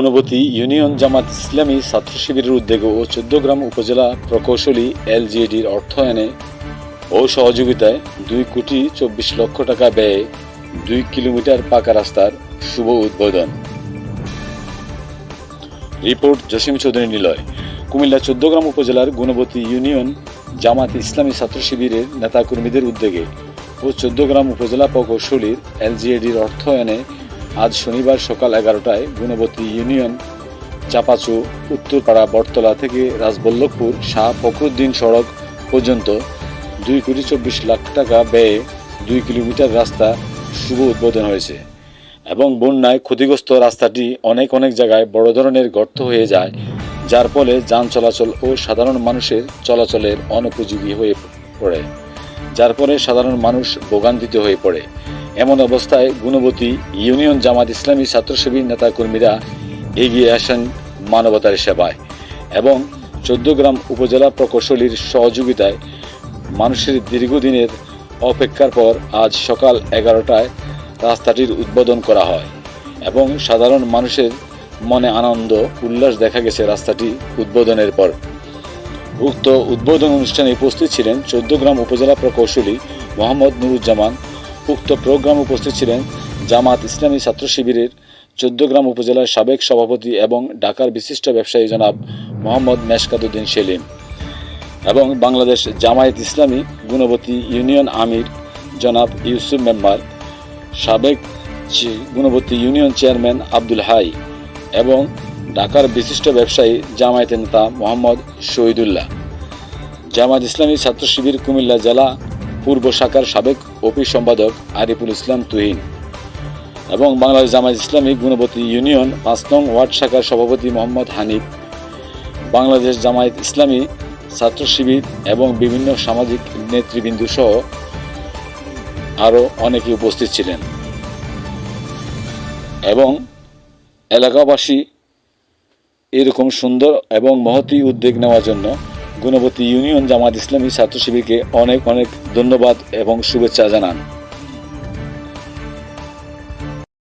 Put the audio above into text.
গুণবতী union Jamaat Islami ছাত্র শিবিরের উদ্যোগে ও চোদ্দগ্রাম উপজেলা প্রকৌশলী এলজিএডির অর্থায়নে ও সহযোগিতায় দুই কোটি চব্বিশ লক্ষ টাকা ব্যয়ে দুই কিলোমিটার পাকা রাস্তার শুভ উদ্বোধন। রিপোর্ট জসিম চৌধুরী নিলয়। কুমিল্লা চোদ্দগ্রাম উপজেলার গুণবতী ইউনিয়ন জামাত ইসলামী ছাত্র শিবিরের নেতাকর্মীদের উদ্যোগে ও চোদ্দগ্রাম উপজেলা প্রকৌশলীর এলজিএডির অর্থায়নে আজ শনিবার সকাল এগারোটায় গুণবতী ইউনিয়ন, চাপাচু, উত্তরপাড়া, বটতলা থেকে রাজবল্লভপুর, শাহ ফখরুদ্দিন সড়ক পর্যন্ত দুই কোটি চব্বিশ লাখ টাকা ব্যয়ে দুই কিলোমিটার রাস্তা শুভ উদ্বোধন হয়েছে এবং বন্যায় ক্ষতিগ্রস্ত রাস্তাটি অনেক অনেক জায়গায় বড় ধরনের গর্ত হয়ে যায়, যার ফলে যান চলাচল ও সাধারণ মানুষের চলাচলের অনুপযোগী হয়ে পড়ে, যার ফলে সাধারণ মানুষ ভোগান্তিত হয়ে পড়ে। এমন অবস্থায় গুণবতী ইউনিয়ন জামাত ইসলামী ছাত্র শিবির নেতাকর্মীরা এগিয়ে আসেন মানবতার সেবায় এবং চোদ্দগ্রাম উপজেলা প্রকৌশলীর সহযোগিতায় মানুষের দীর্ঘদিনের অপেক্ষার পর আজ সকাল এগারোটায় রাস্তাটির উদ্বোধন করা হয় এবং সাধারণ মানুষের মনে আনন্দ, উল্লাস দেখা গেছে রাস্তাটি উদ্বোধনের পর। উক্ত উদ্বোধন অনুষ্ঠানে উপস্থিত ছিলেন চোদ্দগ্রাম উপজেলা প্রকৌশলী মোহাম্মদ নুরুজ্জামান উক্ত প্রোগ্রামে উপস্থিত ছিলেন জামাত ইসলামী ছাত্র শিবিরের চোদ্দগ্রাম উপজেলার সাবেক সভাপতি এবং ঢাকার বিশিষ্ট ব্যবসায়ী জনাব মোহাম্মদ মেশকাদুদ্দিন সেলিম এবং বাংলাদেশ জামায়াত ইসলামী গুণবতী ইউনিয়ন আমির জনাব ইউসুফ মেম্বার, সাবেক গুণবতী ইউনিয়ন চেয়ারম্যান আব্দুল হাই এবং ঢাকার বিশিষ্ট ব্যবসায়ী জামায়াতের নেতা মোহাম্মদ শহীদুল্লাহ। জামায়াত ইসলামী ছাত্র শিবির কুমিল্লা জেলা পূর্ব শাখার সাবেক অফিস সম্পাদক আরিফুল ইসলাম তুহিন এবং বাংলাদেশ জামায়াত ইসলামী গুণবতী ইউনিয়ন পাঁচ নং ওয়ার্ড শাখার সভাপতি মোহাম্মদ হানিফ, বাংলাদেশ জামায়াত ইসলামী ছাত্র শিবির এবং বিভিন্ন সামাজিক নেতৃবৃন্দ সহ আরও অনেকে উপস্থিত ছিলেন এবং এলাকাবাসী এরকম সুন্দর এবং মহতি উদ্যোগ নেওয়ার জন্য গুণবতী ইউনিয়ন জামাত ইসলামী ছাত্র শিবিরকে অনেক অনেক ধন্যবাদ এবং শুভেচ্ছা জানান।